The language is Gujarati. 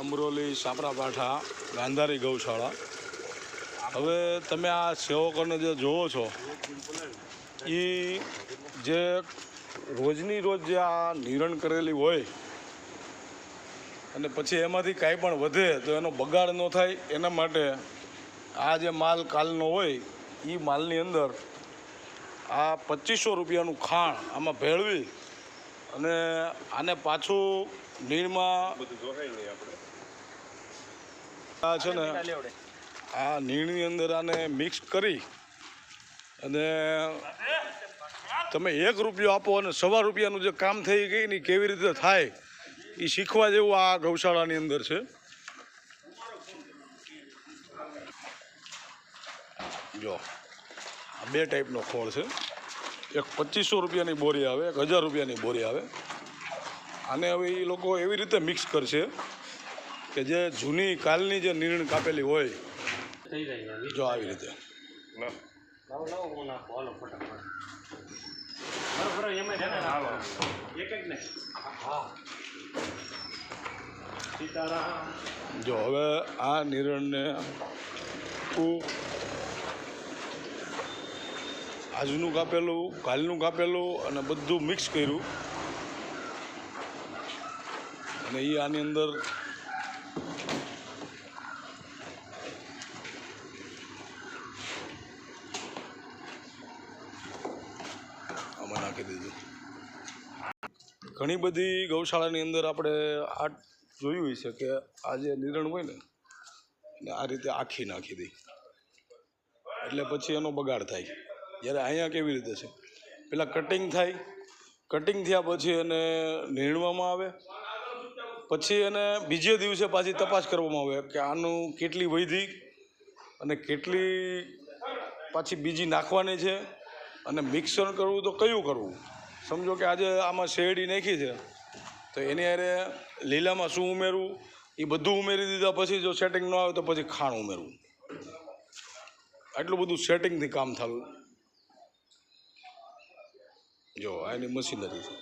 અમરોલી સાપરાપાઠા ગાંધારી ગૌશાળા. હવે તમે આ સેવકોને જે જોવો છો, એ જે રોજની રોજ જે આ નિરણ કરેલી હોય, અને પછી એમાંથી કાંઈ પણ વધે તો એનો બગાડ ન થાય, એના માટે આ જે માલ કાલનો હોય એ માલની અંદર આ પચીસો રૂપિયાનું ખાણ આમાં ભેળવી અને આને પાછું નીરમાં આ છે ને આ નીણની અંદર આને મિક્સ કરી અને તમે એક રૂપિયો આપો અને સવા રૂપિયાનું જે કામ થઈ ગઈ ને કેવી રીતે થાય એ શીખવા જેવું આ ગૌશાળાની અંદર છે. જો આ બે ટાઈપનો ખોળ છે. એક પચીસો રૂપિયાની બોરી આવે એક હજાર રૂપિયાની બોરી આવે. અને હવે એ લોકો એવી રીતે મિક્સ કરશે કે જે જૂની કાલની જે નીરણ કાપેલી હોય થઈ જાય છે. જો આવી રીતે. જો હવે આ નાખું હાલો ફટાફટ બરોબર એમાં છે ને નાખો. એક એક ને હા સીતારામ જો હવે આ નિરણને આખું આજનું કાપેલું, કાલનું કાપેલું અને બધું મિક્સ કર્યું. અને એ આની અંદર આમાં નાખી દીધું. ઘણી બધી ગૌશાળાની અંદર આપણે આ જોયું છે કે આ જે નિરણ હોય ને આ રીતે આખી નાખી દઈ એટલે પછી એનો બગાડ થાય. જ્યારે અહીંયા કેવી રીતે છે? પેલા કટિંગ થાય કટિંગ થયા પછી એને નીણવામાં આવે, પછી એને બીજે દિવસે પાછી તપાસ કરવામાં આવે કે આનું કેટલી વૈધી અને કેટલી પાછી બીજી નાખવાની છે અને મિક્સર કરવું તો કયું કરવું? સમજો કે આજે આમાં શેરડી નાખી છે, તો એની હારે લીલામાં શું ઉમેરવું? એ બધું ઉમેરી દીધા પછી જો સેટિંગ ન આવે તો પછી ખાણ ઉમેરવું. આટલું બધું સેટિંગથી કામ થયું જો આ એની મશીનરી છે.